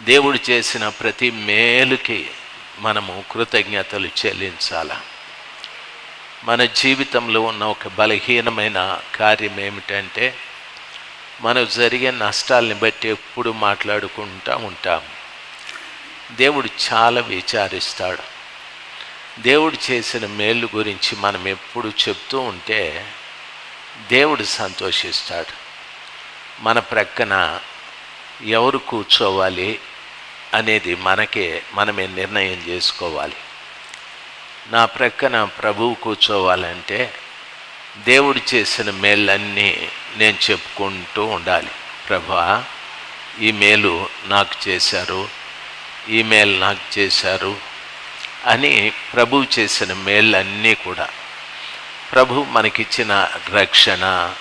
దేవుడు చేసిన ప్రతి మేలుకి మనము కృతజ్ఞతలు చెల్లించాల. మన జీవితంలో ఉన్న ఒక బలహీనమైన కార్యం ఏమిటంటే మనకు జరిగే నష్టాలని బట్టి ఎప్పుడు మాట్లాడుకుంటూ ఉంటాం. దేవుడు చాలా విచారిస్తాడు. దేవుడు చేసిన మేలు గురించి మనం ఎప్పుడు చెప్తూ ఉంటే దేవుడు సంతోషిస్తాడు. మన ప్రక్కన ఎవరు కూర్చోవాలి అనేది మనకే మనమే నిర్ణయం చేసుకోవాలి. నా ప్రక్కన ప్రభువు కూర్చోవాలంటే దేవుడు చేసిన మేళ్ళన్నీ నేను చెప్పుకుంటూ ఉండాలి. ప్రభా ఈ మేలు నాకు చేశారు ఈ మేలు నాకు చేశారు అని ప్రభువు చేసిన మేళ్ళన్నీ కూడా. ప్రభు మనకిచ్చిన రక్షణ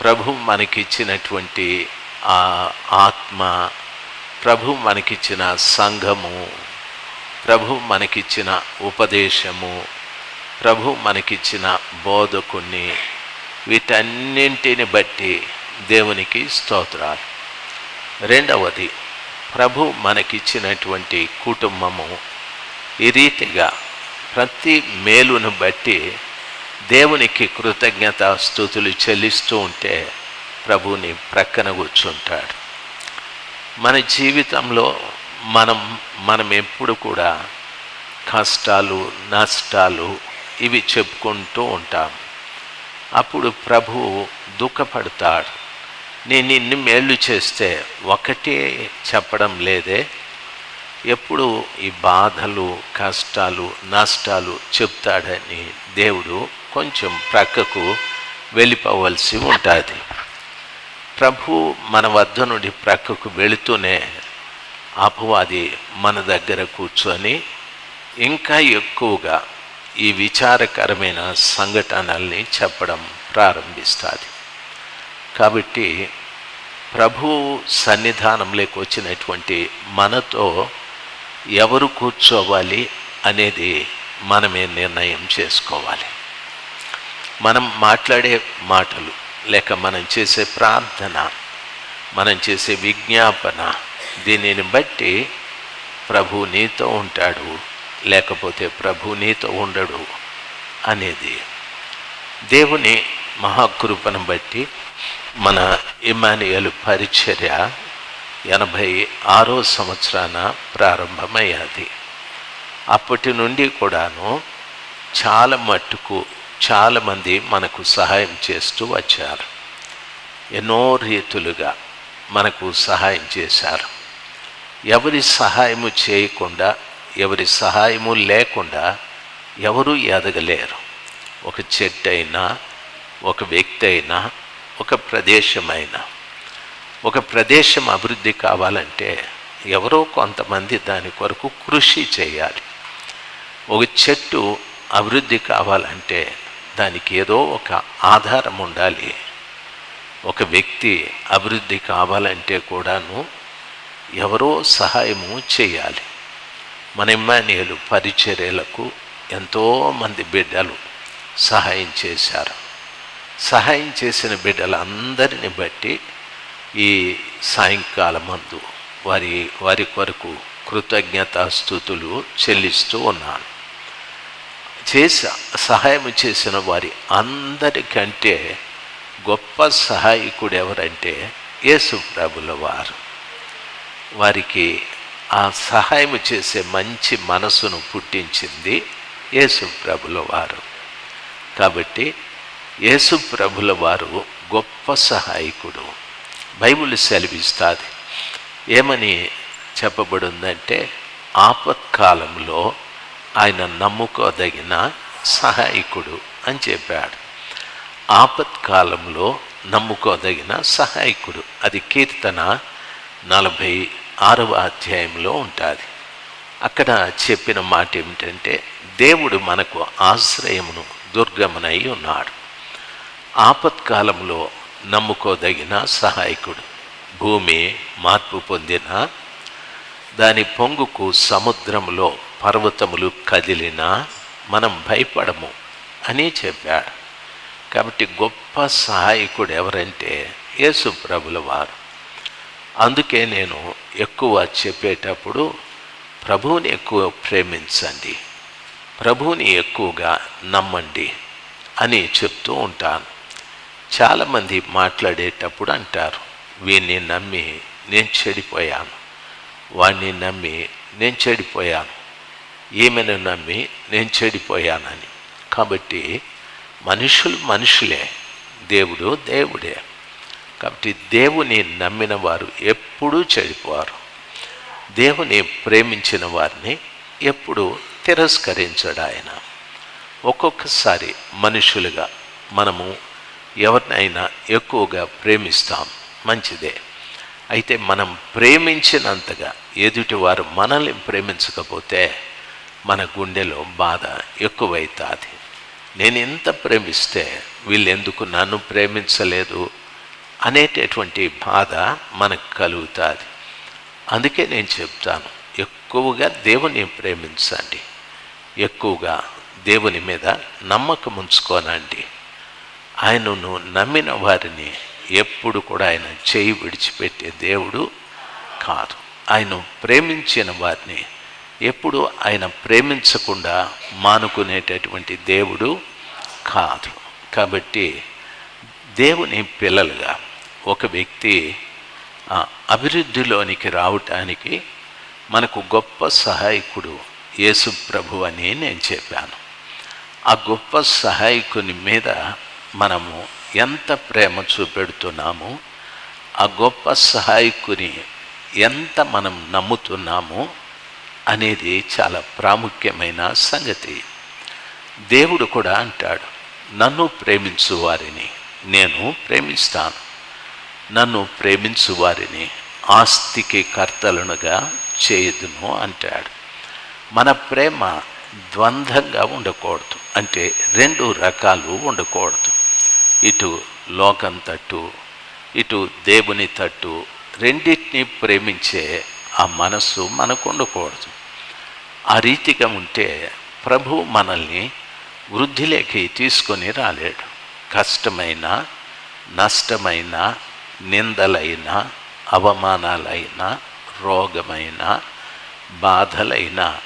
ప్రభు మనకిచ్చినటువంటి ఆ ఆత్మ ప్రభు మనకిచ్చిన సంఘము ప్రభు మనకిచ్చిన ఉపదేశము ప్రభు మనకిచ్చిన బోధకుని వీటన్నింటిని బట్టి దేవునికి స్తోత్రాలు. రెండవది ప్రభు మనకిచ్చినటువంటి కుటుంబము ఈ రీతిగా ప్రతి మేలును బట్టి దేవునికి కృతజ్ఞత స్థుతులు చెల్లిస్తూ ఉంటే ప్రభుని ప్రక్కన కూర్చుంటాడు. మన జీవితంలో మనం మనం ఎప్పుడు కూడా కష్టాలు నష్టాలు ఇవి చెప్పుకుంటూ ఉంటాం. అప్పుడు ప్రభు దుఃఖపడతాడు. నేను ఇన్ని మేళ్ళు చేస్తే ఒకటే చెప్పడం లేదే. ఎప్పుడు ఈ బాధలు కష్టాలు నష్టాలు చెప్తాడని దేవుడు కొంచెం ప్రక్కకు వెళ్ళిపోవలసి ఉంటుంది. ప్రభు మన వద్ద నుండి ప్రక్కకు వెళుతూనే అపవాది మన దగ్గర కూర్చొని ఇంకా ఎక్కువగా ఈ విచారకరమైన సంఘటనల్ని చెప్పడం ప్రారంభిస్తుంది. కాబట్టి ప్రభు సన్నిధానంలోకి వచ్చినటువంటి మనతో ఎవరు కూర్చోవాలి అనేది మనమే నిర్ణయం చేసుకోవాలి. మనం మాట్లాడే మాటలు లేక మనం చేసే ప్రార్థన మనం చేసే విజ్ఞాపన దీనిని బట్టి ప్రభు నీతో ఉంటాడు లేకపోతే ప్రభు నీతో ఉండడు అనేది దేవుని మహాకృపను బట్టి మన ఇమానియలు పరిచర్య ఎనభై ఆరో సంవత్సరాన ప్రారంభమయ్యాది. అప్పటి నుండి కూడాను చాలా మట్టుకు చాలామంది మనకు సహాయం చేస్తూ వచ్చారు. ఎన్నో రీతులుగా మనకు సహాయం చేశారు. ఎవరి సహాయము చేయకుండా ఎవరి సహాయము లేకుండా ఎవరు ఎదగలేరు. ఒక చెట్టు అయినా ఒక వ్యక్తి అయినా ఒక ప్రదేశమైనా. ఒక ప్రదేశం అభివృద్ధి కావాలంటే ఎవరో కొంతమంది దాని కొరకు కృషి చేయాలి. ఒక చెట్టు అభివృద్ధి కావాలంటే దానికి ఏదో ఒక ఆధారం ఉండాలి. ఒక వ్యక్తి అభివృద్ధి కావాలంటే కూడాను ఎవరో సహాయము చేయాలి. మన ఇమ్మానియలు పరిచర్యలకు ఎంతోమంది బిడ్డలు సహాయం చేశారు. సహాయం చేసిన బిడ్డలందరిని బట్టి ఈ సాయంకాలం మందు వారి వారి కొరకు కృతజ్ఞతాస్థుతులు చెల్లిస్తూ ఉన్నాను. చేసి సహాయం చేసిన వారి అందరికంటే గొప్ప సహాయకుడు ఎవరంటే యేసు ప్రభుల వారు. వారికి ఆ సహాయం చేసే మంచి మనసును పుట్టించింది యేసు ప్రభుల వారు. కాబట్టి యేసు ప్రభుల వారు గొప్ప సహాయకుడు. బైబిల్ సెలవిస్తుంది. ఏమని చెప్పబడిందంటే ఆపత్కాలంలో ఆయన నమ్ముకోదగిన సహాయకుడు అని చెప్పాడు. ఆపత్కాలంలో నమ్ముకోదగిన సహాయకుడు. అది కీర్తన నలభై ఆరవ అధ్యాయంలో ఉంటుంది. అక్కడ చెప్పిన మాట ఏమిటంటే దేవుడు మనకు ఆశ్రయమును దుర్గమునై ఉన్నాడు. ఆపత్కాలంలో నమ్ముకోదగిన సహాయకుడు. భూమి మార్పు పొందిన దాని పొంగుకు సముద్రంలో పర్వతములు కదిలినా మనం భయపడము అని చెప్పాడు. కాబట్టి గొప్ప సహాయకుడు ఎవరంటే యేసు ప్రభుల వారు. అందుకే నేను ఎక్కువ చెప్పేటప్పుడు ప్రభువుని ఎక్కువ ప్రేమించండి ప్రభువుని ఎక్కువగా నమ్మండి అని చెప్తూ ఉంటాను. చాలామంది మాట్లాడేటప్పుడు అంటారు వీణ్ణి నమ్మి నేను చెడిపోయాను. వాడిని నమ్మి నేను చెడిపోయాను. ఈమెను నమ్మి నేను చెడిపోయానని. కాబట్టి మనుషులు మనుషులే దేవుడు దేవుడే. కాబట్టి దేవుని నమ్మిన వారు ఎప్పుడూ చెడిపోవారు దేవుని ప్రేమించిన వారిని ఎప్పుడు తిరస్కరించడు ఆయన. ఒక్కొక్కసారి మనుషులుగా మనము ఎవరినైనా ఎక్కువగా ప్రేమిస్తాం. మంచిదే. అయితే మనం ప్రేమించినంతగా ఎదుటివారు మనల్ని ప్రేమించకపోతే మన గుండెలో బాధ ఎక్కువైతుంది. నేను ఎంత ప్రేమిస్తే వీళ్ళు ఎందుకు నన్ను ప్రేమించలేదు అనేటటువంటి బాధ మనకు కలుగుతుంది. అందుకే నేను చెప్తాను ఎక్కువగా దేవుని ప్రేమించండి. ఎక్కువగా దేవుని మీద నమ్మకం ఉంచుకోనండి. ఆయనను నమ్మిన వారిని ఎప్పుడు కూడా ఆయన చేయి విడిచిపెట్టే దేవుడు కాదు. ఆయన ప్రేమించిన వారిని ఎప్పుడు ఆయన ప్రేమించకుండా మానుకునేటటువంటి దేవుడు కాదు. కాబట్టి దేవుని పిల్లలుగా ఒక వ్యక్తి అభివృద్ధిలోనికి రావటానికి మనకు గొప్ప సహాయకుడు యేసు ప్రభు అని నేను చెప్పాను. ఆ గొప్ప సహాయకుని మీద మనము ఎంత ప్రేమ చూపెడుతున్నామో ఆ గొప్ప సహాయకుని ఎంత మనం నమ్ముతున్నామో అనేది చాలా ప్రాముఖ్యమైన సంగతి. దేవుడు కూడా అంటాడు నన్ను ప్రేమించు వారిని నేను ప్రేమిస్తాను. నన్ను ప్రేమించు వారిని ఆస్తికి కర్తలనుగా చేయదును అంటాడు. మన ప్రేమ ద్వంద్వంగా ఉండకూడదు అంటే రెండు రకాలు ఉండకూడదు. ఇటు లోకం తట్టు ఇటు దేవుని తట్టు రెండింటిని ప్రేమించే ఆ మనస్సు మనకు ఉండకూడదు. ఆ రీతిగా ఉంటే ప్రభు మనల్ని వృద్ధిలోకి తీసుకొని రాలేడు. కష్టమైన నష్టమైన నిందలైన అవమానాలైన రోగమైన బాధలైన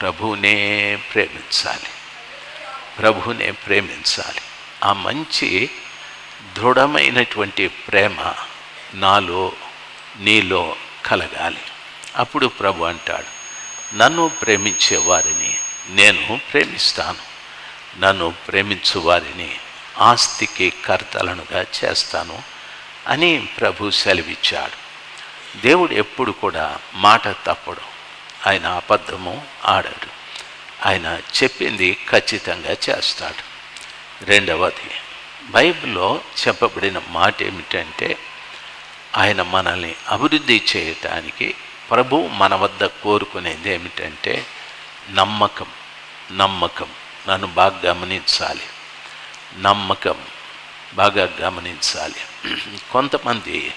ప్రభునే ప్రేమించాలి. ప్రభునే ప్రేమించాలి. ఆ మంచి దృఢమైనటువంటి ప్రేమ నాలో నీలో కలగాలి. అప్పుడు ప్రభు అంటాడు నన్ను ప్రేమించే వారిని నేను ప్రేమిస్తాను. నన్ను ప్రేమించు వారిని ఆస్తికి కర్తలనుగా చేస్తాను అని ప్రభు సెలవిచ్చాడు. దేవుడు ఎప్పుడు కూడా మాట తప్పడు. ఆయన అబద్ధము ఆడాడు. ఆయన చెప్పింది ఖచ్చితంగా చేస్తాడు. రెండవది బైబిల్లో చెప్పబడిన మాట ఏమిటంటే ఆయన మనల్ని అభివృద్ధి చేయటానికి ప్రభు మన వద్ద కోరుకునేది ఏమిటంటే నమ్మకం నమ్మకం. నన్ను బాగా గమనించాలి. నమ్మకం బాగా గమనించాలి. కొంతమంది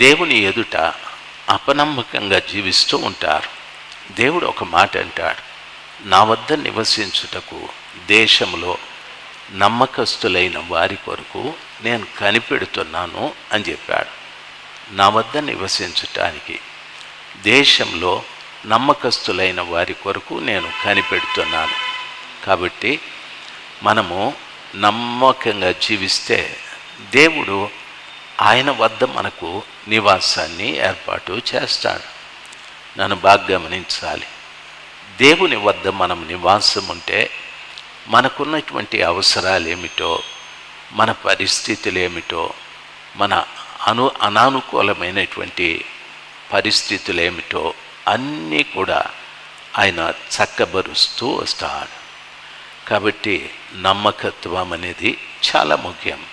దేవుని ఎదుట అపనమ్మకంగా జీవిస్తూ ఉంటారు. దేవుడు ఒక మాట అంటాడు. నా వద్ద నివసించుటకు దేశంలో నమ్మకస్తులైన వారి కొరకు నేను కనిపెడుతున్నాను అని చెప్పాడు. నా వద్ద నివసించటానికి దేశంలో నమ్మకస్తులైన వారి కొరకు నేను కనిపెడుతున్నాను. కాబట్టి మనము నమ్మకంగా జీవిస్తే దేవుడు ఆయన వద్ద మనకు నివాసాన్ని ఏర్పాటు చేస్తాడు. నన్ను బాగా గమనించాలి. దేవుని వద్ద మనం నివాసం ఉంటే మనకున్నటువంటి అవసరాలు ఏమిటో మన పరిస్థితులు ఏమిటో మన అను అనానుకూలమైనటువంటి పరిస్థితులు ఏమిటో అన్నీ కూడా ఆయన చక్కబరుస్తూ వస్తాడు. కాబట్టి నమ్మకత్వం అనేది చాలా ముఖ్యం.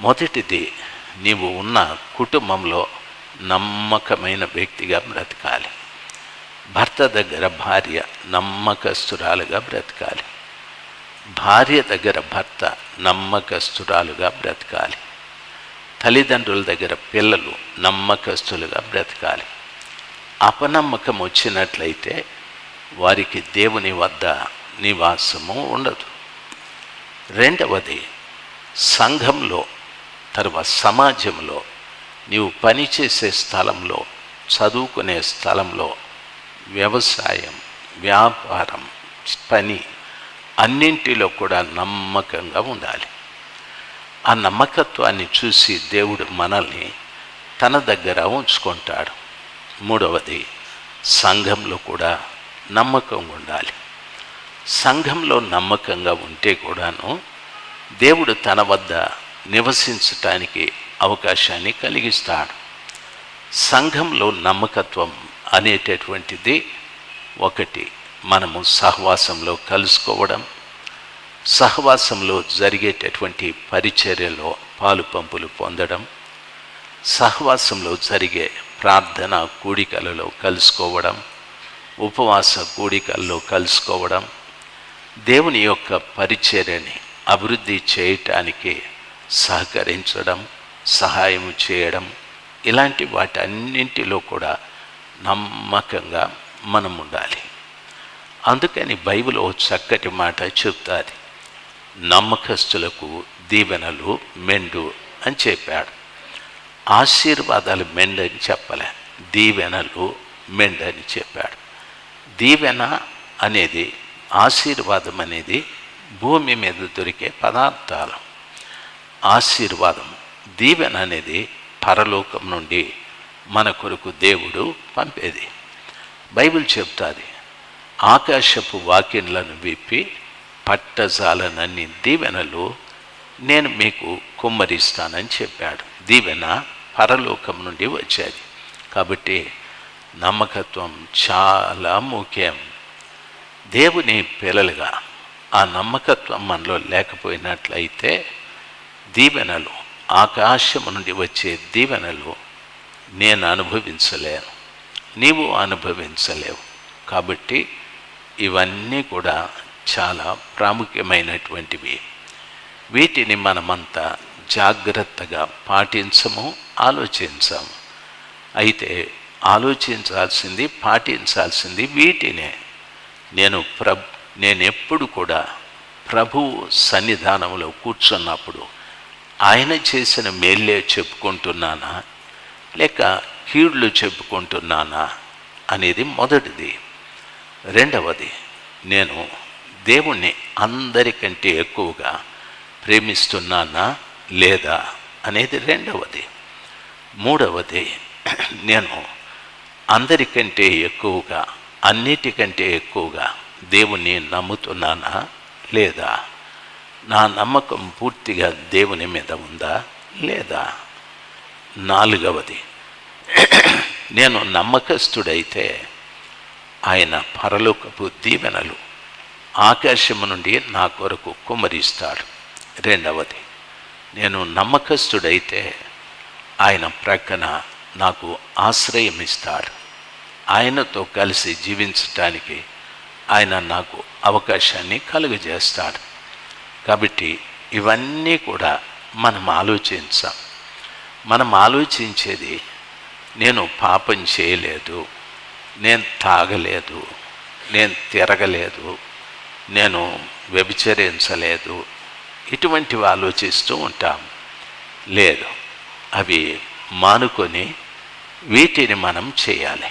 మొదటిది నీవు ఉన్న కుటుంబంలో నమ్మకమైన వ్యక్తిగా బ్రతకాలి. భర్త దగ్గర భార్య నమ్మకస్తురాలుగా బ్రతకాలి. భార్య దగ్గర భర్త నమ్మకస్తురాలుగా బ్రతకాలి. తల్లిదండ్రుల దగ్గర పిల్లలు నమ్మకస్తులుగా బ్రతకాలి. అపనమ్మకం వచ్చినట్లయితే వారికి దేవుని వద్ద నివాసము ఉండదు. రెండవది సంఘంలో తర్వాత సమాజంలో నీవు పనిచేసే స్థలంలో చదువుకునే స్థలంలో వ్యవసాయం వ్యాపారం పని అన్నింటిలో కూడా నమ్మకంగా ఉండాలి. ఆ నమ్మకత్వాన్ని చూసి దేవుడు మనల్ని తన దగ్గర ఉంచుకుంటాడు. మూడవది సంఘంలో కూడా నమ్మకం ఉండాలి. సంఘంలో నమ్మకంగా ఉంటే కూడాను దేవుడు తన వద్ద నివసించటానికి అవకాశాన్ని కలిగిస్తాడు. సంఘంలో నమ్మకత్వం అనేటటువంటిది ఒకటి. మనము సహవాసంలో కలుసుకోవడం సహవాసంలో జరిగేటటువంటి పరిచర్యలో పాలు పంపులు పొందడం సహవాసంలో జరిగే ప్రార్థన కూడికలలో కలుసుకోవడం ఉపవాస కూడికల్లో కలుసుకోవడం దేవుని యొక్క పరిచర్యని అభివృద్ధి చేయటానికి సహకరించడం సహాయం చేయడం ఇలాంటి వాటన్నింటిలో కూడా నమ్మకంగా మనం ఉండాలి అందుకని బైబిల్ ఓ చక్కటి మాట చెప్తాది. నమ్మకస్తులకు దీవెనలు మెండు అని చెప్పాడు. ఆశీర్వాదాలు మెండని చెప్పలే దీవెనలు మెండని చెప్పాడు. దీవెన అనేది ఆశీర్వాదం అనేది భూమి మీద దొరికే పదార్థాలు. ఆశీర్వాదం దీవెన అనేది పరలోకం నుండి మన కొరకు దేవుడు పంపేది. బైబిల్ చెప్తాది ఆకాశపు వాక్యంలను విప్పి పట్టజాలనన్ని దీవెనలు నేను మీకు కుమ్మరిస్తానని చెప్పాడు. దీవెన పరలోకం నుండి వచ్చేది. కాబట్టి నమ్మకత్వం చాలా ముఖ్యం. దేవుని పిల్లలుగా ఆ నమ్మకత్వం మనలో లేకపోయినట్లయితే దీవెనలు ఆకాశము నుండి వచ్చే దీవెనలు నేను అనుభవించలేను. నీవు అనుభవించలేవు. కాబట్టి ఇవన్నీ కూడా చాలా ప్రాముఖ్యమైనటువంటివి. వీటిని మనమంతా జాగ్రత్తగా పాటించము ఆలోచించాము. అయితే ఆలోచించాల్సింది పాటించాల్సింది వీటినే. నేను ప్ర నేను ఎప్పుడు కూడా ప్రభువు సన్నిధానంలో కూర్చున్నప్పుడు ఆయన చేసిన మేల్లే చెప్పుకుంటున్నానా? లేక కీడులు చెప్పుకుంటున్నానా అనేది మొదటిది. రెండవది నేను దేవుణ్ణి అందరికంటే ఎక్కువగా ప్రేమిస్తున్నానా లేదా అనేది రెండవది. మూడవది నేను అందరికంటే ఎక్కువగా అన్నిటికంటే ఎక్కువగా దేవుణ్ణి నమ్ముతున్నానా లేదా? నా నమ్మకం పూర్తిగా దేవుని మీద ఉందా లేదా? నాలుగవది. నేను నమ్మకస్తుడైతే ఆయన పరలోకపు దీవెనలు ఆకాశము నుండి నా కొరకు కుమ్మరిస్తాడు. రెండవది నేను నమ్మకస్తుడైతే ఆయన ప్రక్కన నాకు ఆశ్రయం ఇస్తాడు ఆయనతో కలిసి జీవించటానికి ఆయన నాకు అవకాశాన్ని కలుగజేస్తాడు. కాబట్టి ఇవన్నీ కూడా మనం ఆలోచించాం. మనం ఆలోచించేది నేను పాపం చేయలేదు నేను తాగలేదు నేను తిరగలేదు నేను వ్యభిచరించలేదు ఇటువంటివి ఆలోచిస్తూ ఉంటాం. లేదు అవి మానుకొని వీటిని మనం చేయాలి.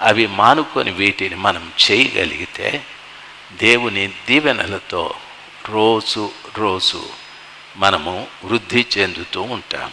అవి మానుకొని వీటిని మనం చేయగలిగితే దేవుని దీవెనలతో రోజు రోజు మనము వృద్ధి చెందుతూ ఉంటాం.